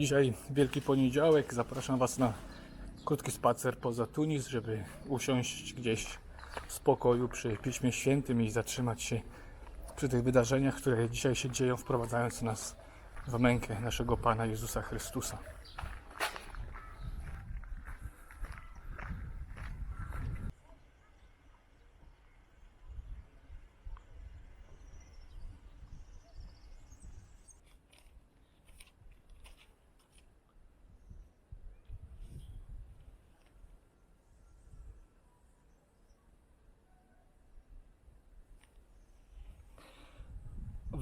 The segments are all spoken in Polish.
Dzisiaj Wielki Poniedziałek. Zapraszam Was na krótki spacer poza Tunis, żeby usiąść gdzieś w spokoju przy Piśmie Świętym i zatrzymać się przy tych wydarzeniach, które dzisiaj się dzieją, wprowadzając nas w mękę naszego Pana Jezusa Chrystusa.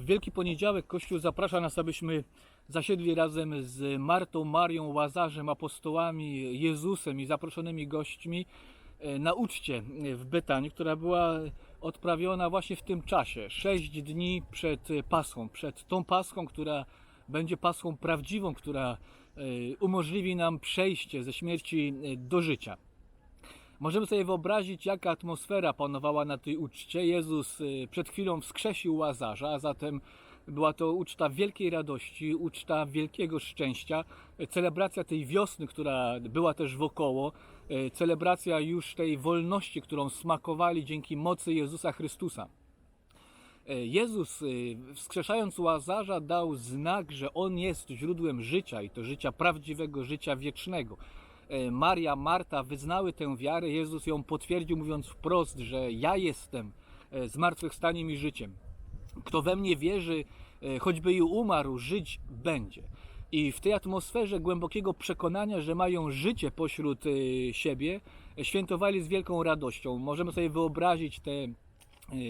Wielki Poniedziałek Kościół zaprasza nas, abyśmy zasiedli razem z Martą, Marią, Łazarzem, apostołami, Jezusem i zaproszonymi gośćmi e, na uczcie w Betanii, która była odprawiona właśnie w tym czasie, sześć dni przed Paschą, przed tą Paschą, która będzie Paschą prawdziwą, która e, umożliwi nam przejście ze śmierci e, do życia. Możemy sobie wyobrazić, jaka atmosfera panowała na tej uczcie. Jezus y, przed chwilą wskrzesił Łazarza, a zatem była to uczta wielkiej radości, uczta wielkiego szczęścia, y, celebracja tej wiosny, która była też wokoło, y, celebracja już tej wolności, którą smakowali dzięki mocy Jezusa Chrystusa. E, Jezus, y, wskrzeszając Łazarza, dał znak, że On jest źródłem życia i to życia prawdziwego, życia wiecznego. E, Maria, Marta wyznały tę wiarę, Jezus ją potwierdził, mówiąc wprost, że ja jestem e, zmartwychwstaniem i życiem. Kto we mnie wierzy, e, choćby i umarł, żyć będzie. I w tej atmosferze głębokiego przekonania, że mają życie pośród siebie, świętowali z wielką radością. Możemy sobie wyobrazić te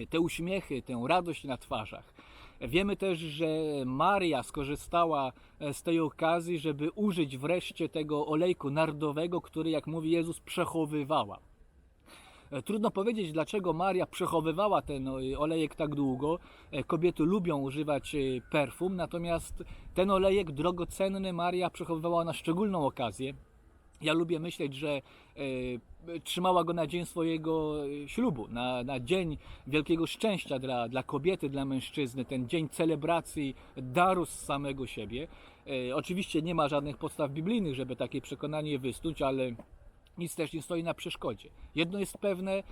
te uśmiechy, tę radość na twarzach. Wiemy też, że Maria skorzystała e, z tej okazji, żeby użyć wreszcie tego olejku nardowego, który, jak mówi Jezus, przechowywała. E, Trudno powiedzieć, dlaczego Maria przechowywała ten e, olejek tak długo. Kobiety lubią używać perfum, natomiast ten olejek drogocenny Maria przechowywała na szczególną okazję. Ja lubię myśleć, że e, trzymała go na dzień swojego e, ślubu, na, na dzień wielkiego szczęścia dla, dla kobiety, dla mężczyzny, ten dzień celebracji daru z samego siebie. E, oczywiście nie ma żadnych podstaw biblijnych, żeby takie przekonanie wysnuć, ale nic też nie stoi na przeszkodzie. Jedno jest pewne,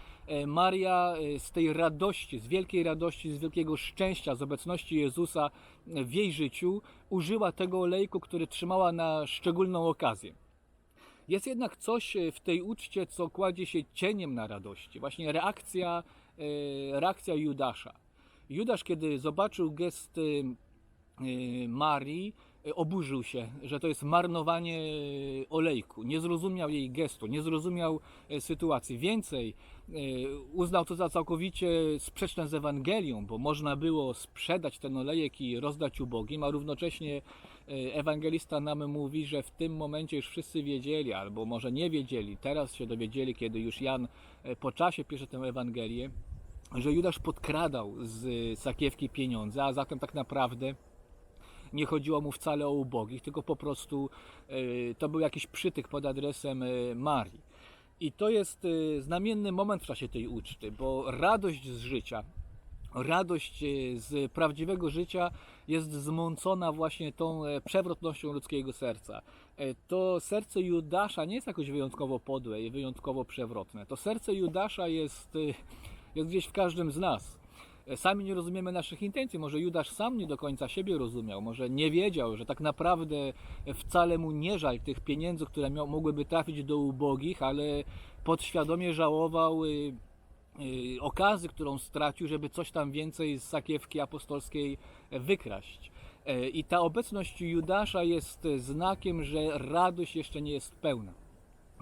Maria z tej radości, z wielkiej radości, z wielkiego szczęścia, z obecności Jezusa w jej życiu, użyła tego olejku, który trzymała na szczególną okazję. Jest jednak coś e, w tej uczcie, co kładzie się cieniem na radości. Właśnie reakcja, e, reakcja Judasza. Judasz, kiedy zobaczył gest e, Marii, oburzył się, że to jest marnowanie olejku. Nie zrozumiał jej gestu, nie zrozumiał sytuacji. Więcej, uznał to za całkowicie sprzeczne z Ewangelią, bo można było sprzedać ten olejek i rozdać ubogim, a równocześnie ewangelista nam mówi, że w tym momencie już wszyscy wiedzieli, albo może nie wiedzieli, teraz się dowiedzieli, kiedy już Jan e, po czasie pisze tę Ewangelię, że Judasz podkradał z sakiewki pieniądze, a zatem tak naprawdę nie chodziło mu wcale o ubogich, tylko po prostu e, to był jakiś przytyk pod adresem Marii. I to jest znamienny moment w czasie tej uczty, bo radość z życia, radość e, z prawdziwego życia jest zmącona właśnie tą e, przewrotnością ludzkiego serca. E, To serce Judasza nie jest jakoś wyjątkowo podłe i wyjątkowo przewrotne. To serce Judasza jest, jest gdzieś w każdym z nas. Sami nie rozumiemy naszych intencji. Może Judasz sam nie do końca siebie rozumiał, może nie wiedział, że tak naprawdę wcale mu nie żal tych pieniędzy, które miał, mogłyby trafić do ubogich, ale podświadomie żałował okazy, którą stracił, żeby coś tam więcej z sakiewki apostolskiej wykraść. E, I ta obecność Judasza jest znakiem, że radość jeszcze nie jest pełna.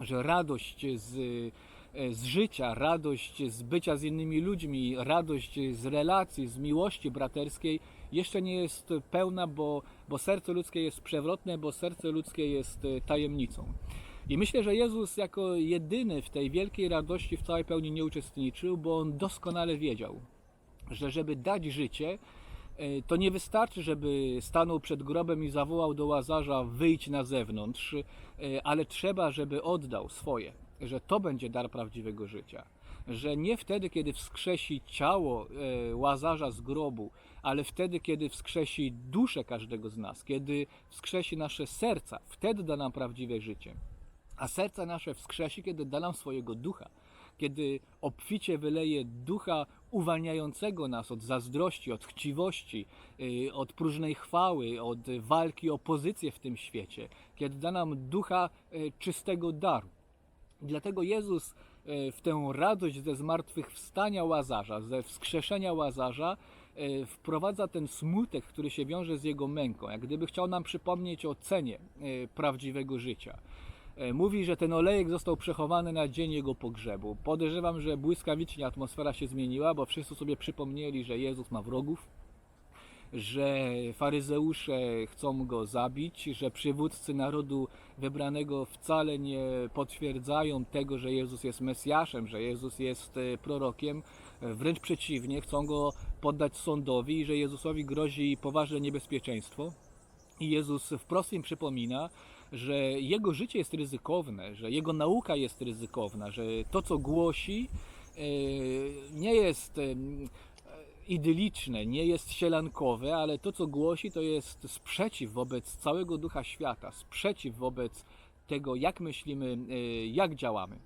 Że radość z, e, z życia, radość z bycia z innymi ludźmi, radość z relacji, z miłości braterskiej jeszcze nie jest pełna, bo, bo serce ludzkie jest przewrotne, bo serce ludzkie jest e, tajemnicą. I myślę, że Jezus jako jedyny w tej wielkiej radości w całej pełni nie uczestniczył, bo on doskonale wiedział, że żeby dać życie, e, to nie wystarczy, żeby stanął przed grobem i zawołał do łazarza: wyjdź na zewnątrz, e, ale trzeba, żeby oddał swoje, że to będzie dar prawdziwego życia. że nie wtedy, kiedy wskrzesi ciało e, łazarza z grobu, ale wtedy, kiedy wskrzesi duszę każdego z nas, kiedy wskrzesi nasze serca, wtedy da nam prawdziwe życie. A serca nasze wskrzesi, kiedy da nam swojego ducha, kiedy obficie wyleje ducha uwalniającego nas od zazdrości, od chciwości, y, od próżnej chwały, od walki o pozycję w tym świecie, kiedy da nam ducha y, czystego daru. Dlatego Jezus y, w tę radość ze zmartwychwstania Łazarza, ze wskrzeszenia Łazarza, wprowadza ten smutek, który się wiąże z jego męką, jak gdyby chciał nam przypomnieć o cenie prawdziwego życia. E, Mówi, że ten olejek został przechowany na dzień jego pogrzebu. Podejrzewam, że błyskawicznie atmosfera się zmieniła, bo wszyscy sobie przypomnieli, że Jezus ma wrogów, że faryzeusze chcą go zabić, że przywódcy narodu wybranego wcale nie potwierdzają tego, że Jezus jest Mesjaszem, że Jezus jest e, prorokiem. E, Wręcz przeciwnie, chcą go poddać sądowi i że Jezusowi grozi poważne niebezpieczeństwo. I Jezus wprost im przypomina, że jego życie jest ryzykowne, że jego nauka jest ryzykowna, że to, co głosi, e, nie jest em, idyliczne, nie jest sielankowe, ale to, co głosi, to jest sprzeciw wobec całego ducha świata, sprzeciw wobec tego, jak myślimy, e, jak działamy.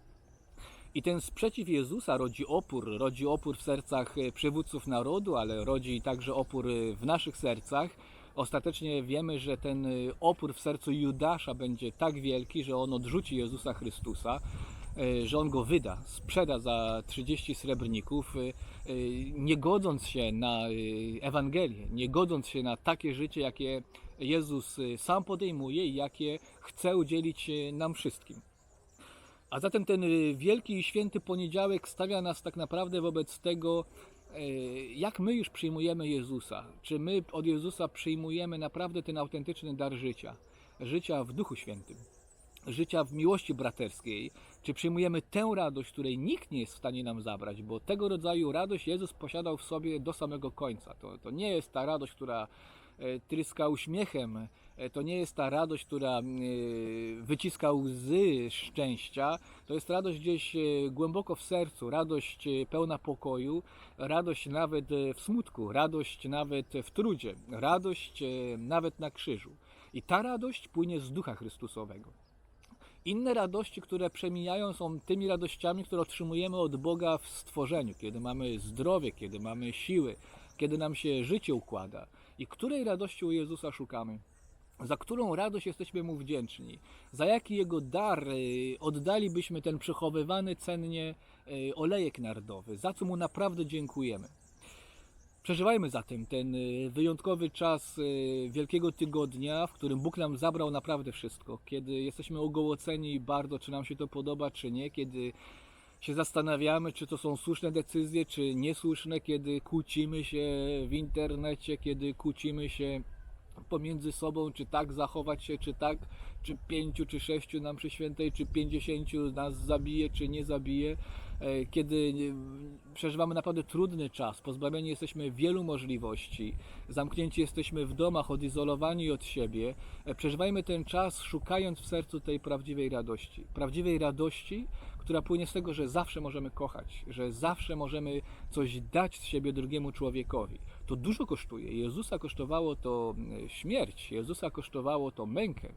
I ten sprzeciw Jezusa rodzi opór, rodzi opór w sercach e, przywódców narodu, ale rodzi także opór e, w naszych sercach. Ostatecznie wiemy, że ten e, opór w sercu Judasza będzie tak wielki, że on odrzuci Jezusa Chrystusa, e, że on go wyda, sprzeda za 30 srebrników, e, e, nie godząc się na Ewangelię, nie godząc się na takie życie, jakie Jezus sam podejmuje i jakie chce udzielić nam wszystkim. A zatem ten y, wielki i święty poniedziałek stawia nas tak naprawdę wobec tego, jak my już przyjmujemy Jezusa. Czy my od Jezusa przyjmujemy naprawdę ten autentyczny dar życia, życia w Duchu Świętym, życia w miłości braterskiej. Czy przyjmujemy tę radość, której nikt nie jest w stanie nam zabrać, bo tego rodzaju radość Jezus posiadał w sobie do samego końca. To, to nie jest ta radość, która e, tryska uśmiechem, E, to nie jest ta radość, która e, wyciska łzy szczęścia, to jest radość gdzieś e, głęboko w sercu, radość e, pełna pokoju, radość nawet e, w smutku, radość nawet w trudzie, radość e, nawet na krzyżu. I ta radość płynie z Ducha Chrystusowego. Inne radości, które przemijają, są tymi radościami, które otrzymujemy od Boga w stworzeniu, kiedy mamy zdrowie, kiedy mamy siły, kiedy nam się życie układa. I której radości u Jezusa szukamy? Za którą radość jesteśmy Mu wdzięczni? Za jaki Jego dar y, oddalibyśmy ten przechowywany cennie y, olejek nardowy? Za co Mu naprawdę dziękujemy? Przeżywajmy zatem ten y, wyjątkowy czas Wielkiego Tygodnia, w którym Bóg nam zabrał naprawdę wszystko. Kiedy jesteśmy ogołoceni bardzo, czy nam się to podoba, czy nie, kiedy się zastanawiamy, czy to są słuszne decyzje, czy niesłuszne, kiedy kłócimy się w internecie, kiedy kłócimy się pomiędzy sobą, czy tak zachować się, czy tak, czy pięciu, czy sześciu nam przy świętej, czy pięćdziesięciu nas zabije, czy nie zabije. E, Kiedy przeżywamy naprawdę trudny czas, pozbawieni jesteśmy wielu możliwości, zamknięci jesteśmy w domach, odizolowani od siebie, e, przeżywajmy ten czas szukając w sercu tej prawdziwej radości. Prawdziwej radości, która płynie z tego, że zawsze możemy kochać, że zawsze możemy coś dać z siebie drugiemu człowiekowi. To dużo kosztuje. Jezusa kosztowało to e, śmierć, Jezusa kosztowało to mękę.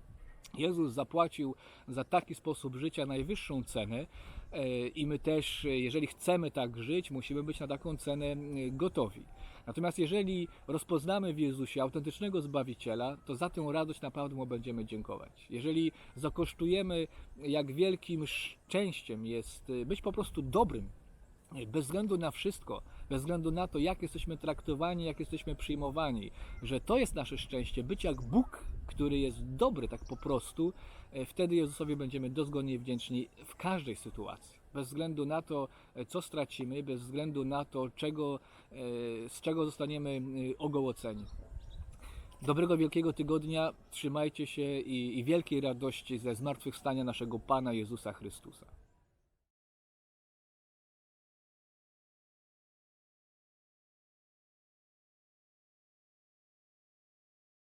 Jezus zapłacił za taki sposób życia najwyższą cenę e, i my też, jeżeli chcemy tak żyć, musimy być na taką cenę gotowi. Natomiast jeżeli rozpoznamy w Jezusie autentycznego Zbawiciela, to za tę radość naprawdę Mu będziemy dziękować. Jeżeli zakosztujemy, jak wielkim szczęściem jest e, być po prostu dobrym, e, bez względu na wszystko, bez względu na to, jak jesteśmy traktowani, jak jesteśmy przyjmowani, że to jest nasze szczęście, być jak Bóg, który jest dobry tak po prostu, e, wtedy Jezusowi będziemy dozgodnie wdzięczni w każdej sytuacji. Bez względu na to, e, co stracimy, bez względu na to, czego, e, z czego zostaniemy ogołoceni. Dobrego Wielkiego Tygodnia, trzymajcie się i, i wielkiej radości ze zmartwychwstania naszego Pana Jezusa Chrystusa.